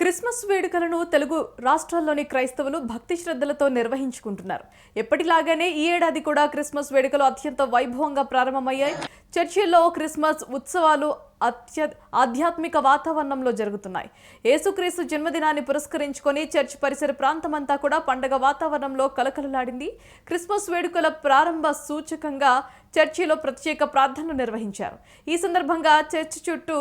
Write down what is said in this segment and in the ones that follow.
Christmas వేడుకలను తెలుగు రాష్ట్రాల్లోని క్రైస్తవులు భక్తి శ్రద్ధలతో నిర్వహించుకుంటున్నారు. ఎప్పటిలాగానే ఈ ఏడాది కూడా క్రిస్మస్ వేడుకలు అత్యంత వైభవంగా ప్రారంభమయ్యాయి. చర్చిల్లో క్రిస్మస్ ఉత్సవాలు అత్య ఆధ్యాత్మిక వాతావరణంలో జరుగుతున్నాయి. యేసుక్రీస్తు జన్మదినాన్ని పురస్కరించుకొని చర్చ్ పరిసర ప్రాంతమంతా కూడా పండగ వాతావరణంలో కలకలలాడింది. క్రిస్మస్ వేడుకల ప్రారంభ సూచకంగా చర్చిలో ప్రత్యేక ప్రార్థనలు నిర్వహించారు. ఈ సందర్భంగా చర్చ్ చుట్టూ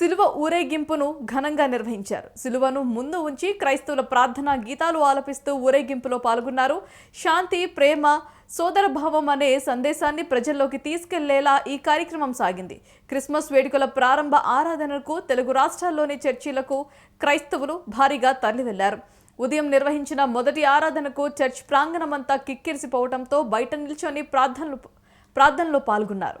సిలువ ఊరేగింపును ఘనంగా నిర్వహించారు. సిలువను ముందు ఉంచి క్రైస్తవుల ప్రార్థనా గీతాలు ఆలపిస్తూ ఊరేగింపులో పాల్గొన్నారు. శాంతి ప్రేమ సోదరభావం అనే సందేశాన్ని ప్రజల్లోకి తీసుకెళ్ళేలా ఈ కార్యక్రమం సాగింది. క్రిస్మస్ వేడుకల ప్రారంభ ఆరాధనకు తెలుగు రాష్ట్రాల్లోని చర్చిలకు క్రైస్తవులు భారీగా తరలివెళ్ళారు. ఉదయం నిర్వహించిన మొదటి ఆరాధనకు చర్చ్ ప్రాంగణమంతా కిక్కిరిసిపోవడంతో బయట నిల్చొని ప్రార్థనలు ప్రార్థనలో పాల్గొన్నారు.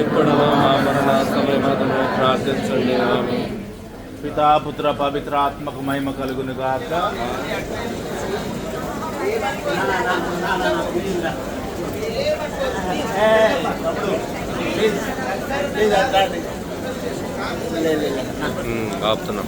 ఇప్పుడు మా మరణ సమయమతము ప్రార్థించండి. ఆమె పితా పుత్ర పవిత్ర ఆత్మకు మహిమ కలుగును గాక. ఆపుతున్నాం.